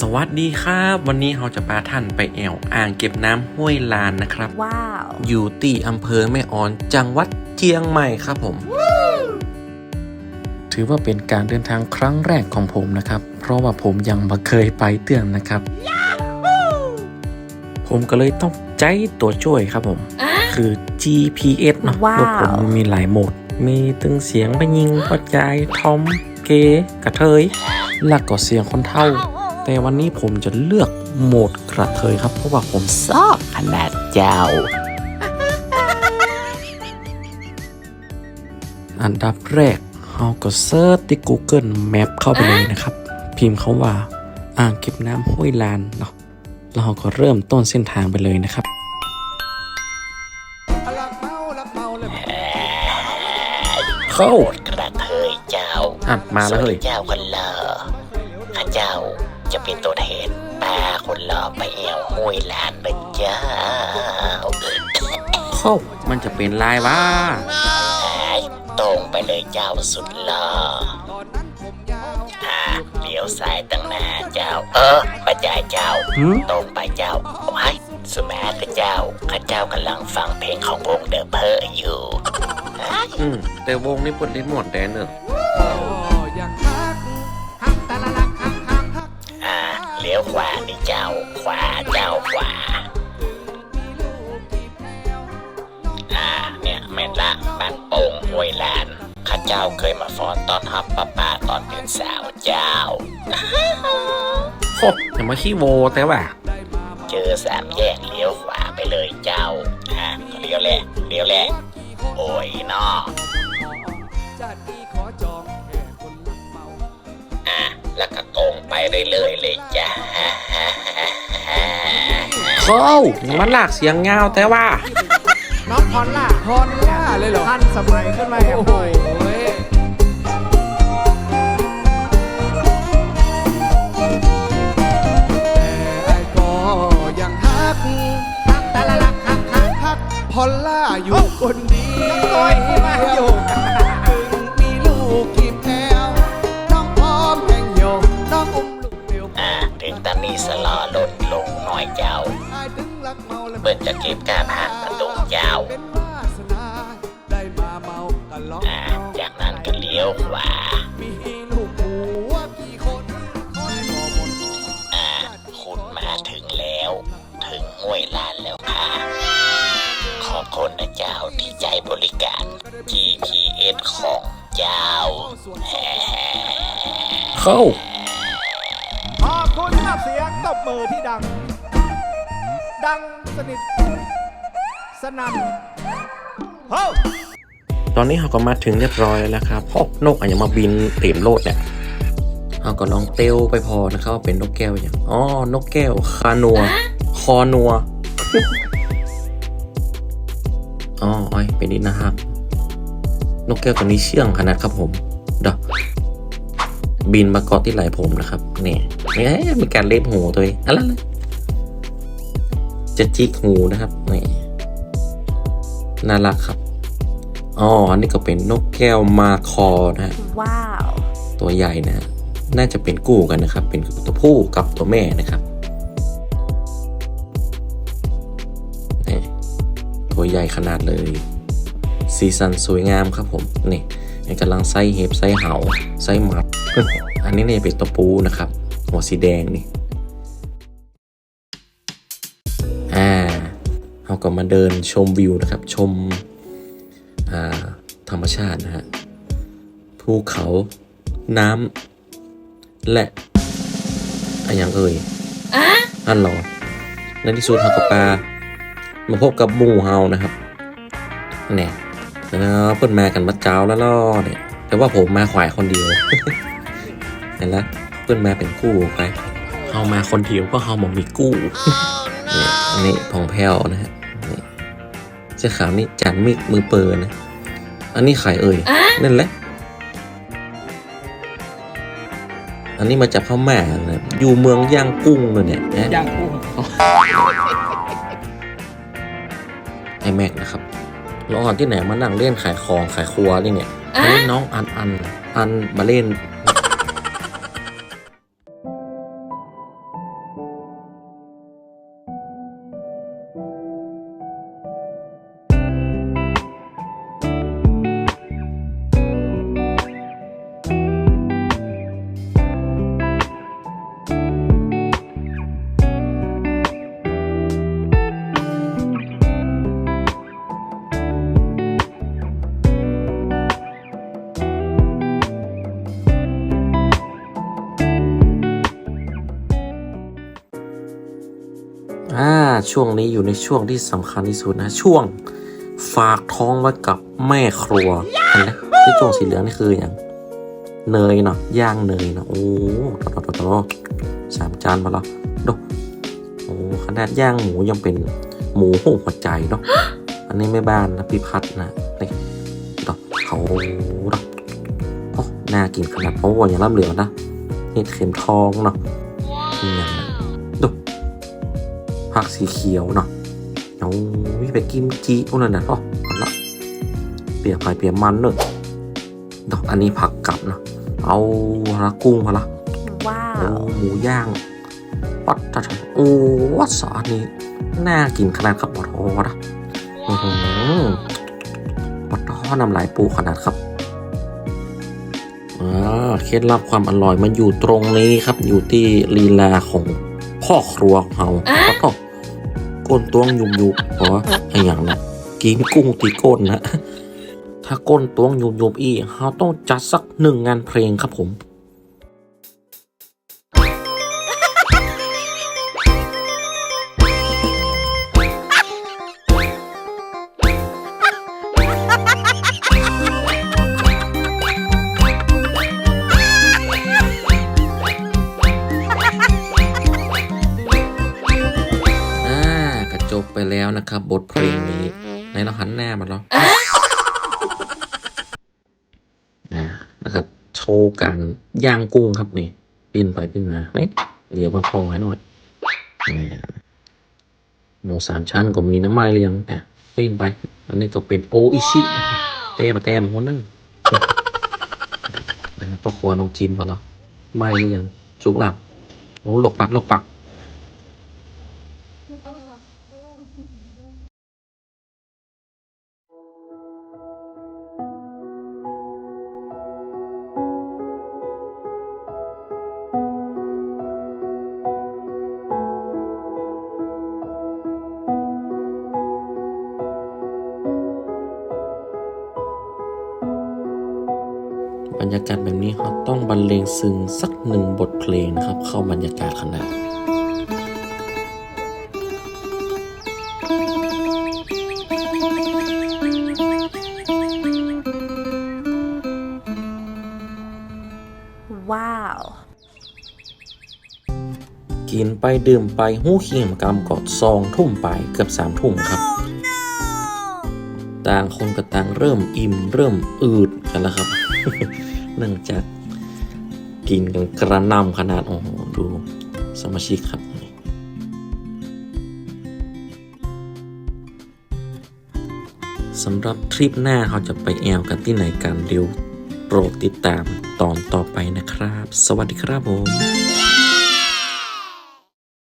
สวัสดีครับ วันนี้เราจะพาท่านไปแอวอ่างเก็บน้ำห้วยลานนะครับ ว้าว อยู่ที่อำเภอแม่ออนจังหวัดเชียงใหม่ครับผม ถือว่าเป็นการเดินทางครั้งแรกของผมนะครับ เพราะว่าผมยังไม่เคยไปเตือนนะครับ ผมก็เลยต้องใจตัวช่วยครับผม คือ GPS เนาะว้าวรถผมมันมีหลายโหมด มีตึงเสียงไปยิงพอใจทอม เกกระเทยแล้วก็เสียงคนเท่า แต่วันนี้ผมจะเลือกโหมดกระเทยครับ เพราะว่าผมชอบขนาดเจ้า อันดับแรกเราก็เซิร์ชที่ Google Map เข้าไปเลยนะครับ พิมพ์เขาว่าอ่างเก็บน้ำห้วยลานเนาะแล้วเราก็เริ่มต้นเส้นทางไปเลยนะครับเข้ากระเทยเจ้าอะมาแล้วเฮ้ยส่นเจ้าคนเลอข้าเจ้า จะเป็นตัวแทนปลาคนเลอไปแอวห้วยลานเป็นเจ้าเข้ามันจะเป็นลายว่าหายตรงไปเลยเจ้าสุดเลออ่าเลี้ยวซ้ายตั้งหน้าเจ้า เออประจายเจ้าหืมตรงไปเจ้าไว้สุมาข้าเจ้าข้าเจ้ากำลังฟังเพลงของวงเดอะเพอร์อยู่อืมแต่วงนี้เปิดลิ้นหมดแดนเนอะ ยวขวานี่เจ้า ขวาเจ้าขวา อ่า เนี่ยแม่นละบ้านโป่งห้วยลานข้าเจ้าเคยมาฟ้อนตอนฮับป้าป่าตอนเป็นสาวเจ้าโอ้อย่ามาขี้โวแต่ว่า เจอสามแยกเลี้ยวขวาไปเลยเจ้า อ่าเลี้ยวแหละเลี้ยวแหละโอ้ยนอ ไปเรื่อยๆเลยจ้าเข้าอย่ามาลากเสียงเงาแต่ว่า น้องพรล่าพรล่าเลยเหรอท่านสมัยขึ้นมาโอ้โหแต่ไอ้ก็ยังฮักฮักตะละลักฮักฮักฮักพรล่าอยู่คนเดี สลอลดลงหน่อยเจ้าอายถึงรักเมาและเปิดจะเก็บการหักประตูเจ้าเป็นวาสนาได้มาเมากันล้ออ่าจากนั้นก็เลี้ยวขวามีลูกหัวกี่คนคอยรอหมดอ่าคุณมาถึงแล้ว ถึงห้วยลานแล้วค่ะ ขอบคุณนะเจ้าที่ใจบริการ GPS ของเจ้าแฮ่เข้า ยงตบมือที่ดัง ดังสนิทสนั่นเฮ้าตอนนี้เราก็มาถึงเรียบร้อยแล้วครับพอกนกอาจจะมาบินเต็มโลดเนี่ยเราก็ลองเตลไปพอนะครับว่าเป็นนกแก้วอย่างอ๋อนกแก้วคานัว คอนัวอ๋ออ้อยเป็นนิดนะครับ นกแก้วตัวนี้เชื่องขนาดครับผมเดอก บินมาเกาะที่ไหล่ผมนะครับ เนี่ยเนี่ยมีการเล็บหูตัวเองอะไรเลยจะจิกหูนะครับนี่น่ารักครับอ๋ออันนี้ก็เป็นนกแก้วมาคอนะฮะว้าว ตัวใหญ่นะ น่าจะเป็นกู้กันนะครับ เป็นตัวผู้กับตัวแม่นะครับนี่ตัวใหญ่ขนาดเลย สีสันสวยงามครับผม นี่ นี่กำลังไส้เห็บไส้เห่าไส้หมัด อันนี้เนี่ยเป็นตัวปูนะครับ หัวสีแดงนี่อ่าเราก็มาเดินชมวิวนะครับ ชมอ่าธรรมชาตินะฮะภูเขาน้ำและอะไรอย่างเอ่ยอันเหรอในที่สุดเราก็ปลามาพบกับหมู่เฮานะครับเนี่ ยแล้วเพิ่นมากันมาเจ้าแล้วล่อเนี่ยแต่ว่าผมมาขวายคนเดียวเห็นแล้วเพิ่นมาเป็นกู้ไปเฮามาคนเดียวก็เฮาบอกมีกู้นี่อันนี้พองแพ้วนะฮะนี่เสื้อขาวนี่จันมิกมือเปิดนะอันนี้ขายเอ่ยนั่นแหละอันนี้มาจากพม่านะอยู่เมืองย่างกุ้งเลยเนี่ยนะย่างกุ้งไอแม็กนะครับ เราอ่อนที่ไหนมานั่งเล่นขายของขายครัวนี่เนี่ยอันนี้น้องอันอันอันมาเล่น อ่าช่วงนี้อยู่ในช่วงที่สำคัญที่สุดนะ ช่วงฝากท้องไว้กับแม่ครัวเห็นไหมที่ช่วงสีเหลืองนี่คืออย่างเนยเนาะย่างเนยเนาะโอ้โตโตโตโตสามจานมาแล้วดูโอ้ขนาดย่างหมูยังเป็นหมูหัวใจเนาะอันนี้ไม่บ้านนะพี่พัดนะนี่ดอกเขาดอกโอ้น่ากินขนาดโอ้อย่างล่ำเหลืองนะนี่เข็มทองเนาะ ผักสีเขียวเนาะโอ้ยไปกิมจิพวกนั้นนะอ๋อเอาละเปียกไปเปียกมันเนอะดอกอันนี้ผักกลับเนาะเอาละกุ้งพอละว้าโอ้วหมูย่างปัดทัดโอ้วัดสาอันนี้น่ากินขนาดครับบอทอนะอือหือบอทอนำลายปูขนาดครับอ่าเคล็ดลับความอร่อยมันอยู่ตรงนี้ครับ อยู่ที่ลีลาของพ่อครัวของเราขอโทษ ก้นตวงยุบยุบเพราะว่าไอ้อย่างนะกินกุ้งตีก้นนะ ถ้าก้นตวงยุบยุบอีกเราต้องจัดสักหนึ่งงานเพลงครับผม นะครับ บทเพลงนี้ในเราหันหน้ามาแล้วอ่านะครับ โชว์การย่างกุ้งครับนี่ปิ้นไปปิ้นมาเนี่ยเดี๋ยวมาพอให้หน่อยนี่หมูสามชั้นก็มีน้ำไม้เรียงอะปิ้นไป อันนี้ก็เป็นโออิชิเต้มาแต้มหัวนึงนะครับพ่อครัวน้องจิมพอแล้วไม่เรียงสุกหลับโอ้หลกปักหลกปัก รรยากาศแบบนี้เขาต้องบรรเลงซึ้งสักหนึ่งบทเพลงนะครับ เข้าบรรยากาศขนาดว้าว กินไปดื่มไปหู้เขียมกำกอดซองทุ่มไปเกือบสามทุ่มครับ ต่างคนก็ต่างเริ่มอิ่มเริ่มอืดกันแล้วครับ เนื่องจากกินกันกระนำขนาดโอ้โหดูสมาชิกครับสำหรับทริปหน้าเราจะไปแอลกันที่ไหนกันเดี๋ยวโปรดติดตามตอนต่อไปนะครับ สวัสดีครับผม